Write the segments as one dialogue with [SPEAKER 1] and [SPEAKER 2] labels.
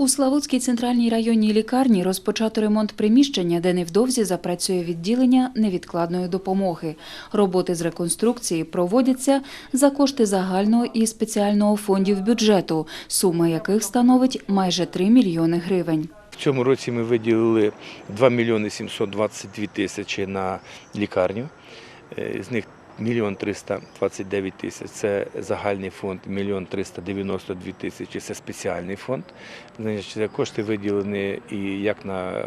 [SPEAKER 1] У Славутській центральній районній лікарні розпочато ремонт приміщення, де невдовзі запрацює відділення невідкладної допомоги. Роботи з реконструкції проводяться за кошти загального і спеціального фондів бюджету, сума яких становить майже 3 мільйони гривень.
[SPEAKER 2] В цьому році ми виділили 2 мільйони 722 тисячі на лікарню. Е, З них мільйон 329 тисяч – це загальний фонд, мільйон 392 тисячі – це спеціальний фонд. Значить, кошти виділені і як на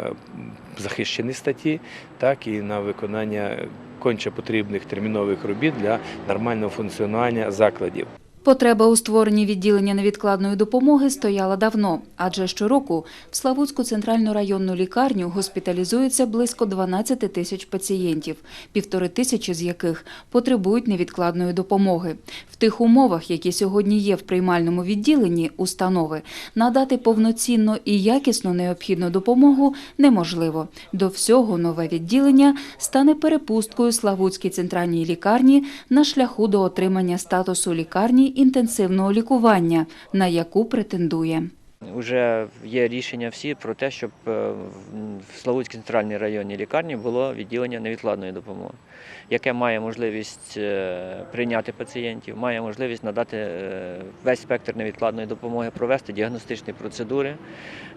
[SPEAKER 2] захищені статті, так і на виконання конче потрібних термінових робіт для нормального функціонування закладів.
[SPEAKER 1] Потреба у створенні відділення невідкладної допомоги стояла давно, адже щороку в Славутську центральну районну лікарню госпіталізується близько 12 тисяч пацієнтів, півтори тисячі з яких потребують невідкладної допомоги. В тих умовах, які сьогодні є в приймальному відділенні установи, надати повноцінно і якісно необхідну допомогу неможливо. До всього нове відділення стане перепусткою Славутській центральній лікарні на шляху до отримання статусу лікарні інтенсивного лікування, на яку претендує.
[SPEAKER 3] Уже є рішення всі про те, щоб е, в- Славутській центральній районній лікарні було відділення невідкладної допомоги, яке має можливість е, прийняти пацієнтів, має можливість надати е, весь спектр невідкладної допомоги, провести діагностичні процедури.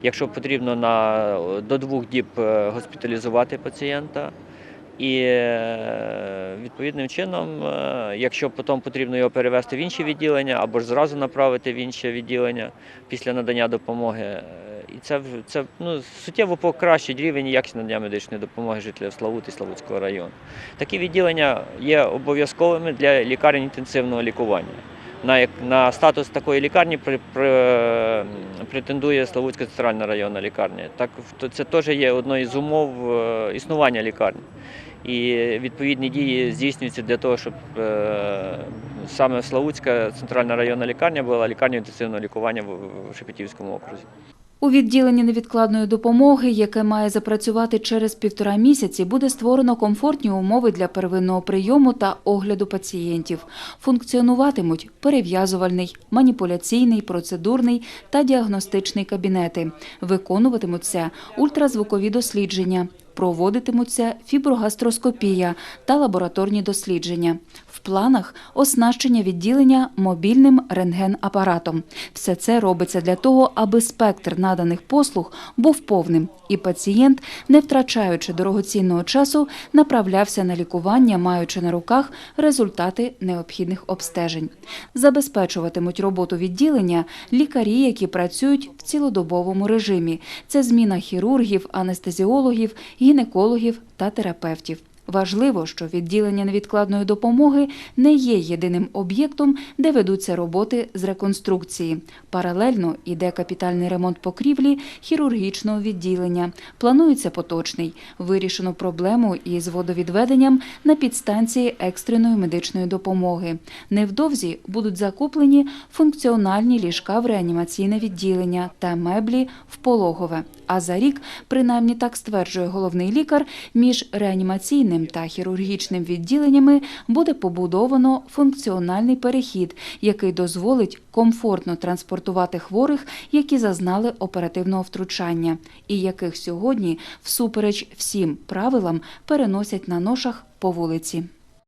[SPEAKER 3] Якщо потрібно на до двох діб госпіталізувати пацієнта. І е, відповідним чином, е, якщо потім потрібно його перевести в інші відділення або ж зразу направити в інше відділення після надання допомоги, е, і це, це ну, суттєво покращить рівень якість надання медичної допомоги жителям Славути і Славутського району. Такі відділення є обов'язковими для лікарень інтенсивного лікування. На, на статус такої лікарні при, при, претендує Славутська центральна районна лікарня. Так, це теж є одною з умов е, існування лікарні. І відповідні дії здійснюються для того, щоб е, саме Славутська центральна районна лікарня була лікарнею інтенсивного лікування в Шепетівському окрузі.
[SPEAKER 1] У відділенні невідкладної допомоги, яке має запрацювати через півтора місяці, буде створено комфортні умови для первинного прийому та огляду пацієнтів. Функціонуватимуть перев'язувальний, маніпуляційний, процедурний та діагностичний кабінети. Виконуватимуться ультразвукові дослідження. Проводитимуться фіброгастроскопія та лабораторні дослідження. В планах оснащення відділення мобільним рентген-апаратом. Все це робиться для того, аби спектр наданих послуг був повним, і пацієнт, не втрачаючи дорогоцінного часу, направлявся на лікування, маючи на руках результати необхідних обстежень. Забезпечуватимуть роботу відділення лікарі, які працюють в цілодобовому режимі. Це зміна хірургів, анестезіологів, гінекологів та терапевтів. Важливо, що відділення невідкладної допомоги не є єдиним об'єктом, де ведуться роботи з реконструкції. Паралельно йде капітальний ремонт покрівлі хірургічного відділення. Планується поточний. Вирішено проблему із водовідведенням на підстанції екстреної медичної допомоги. Невдовзі будуть закуплені функціональні ліжка в реанімаційне відділення та меблі в пологове. А за рік, принаймні так стверджує головний лікар, між реанімаційним та хірургічним відділеннями буде побудовано функціональний перехід, який дозволить комфортно транспортувати хворих, які зазнали оперативного втручання, і яких сьогодні, всупереч всім правилам, переносять на ношах по вулиці.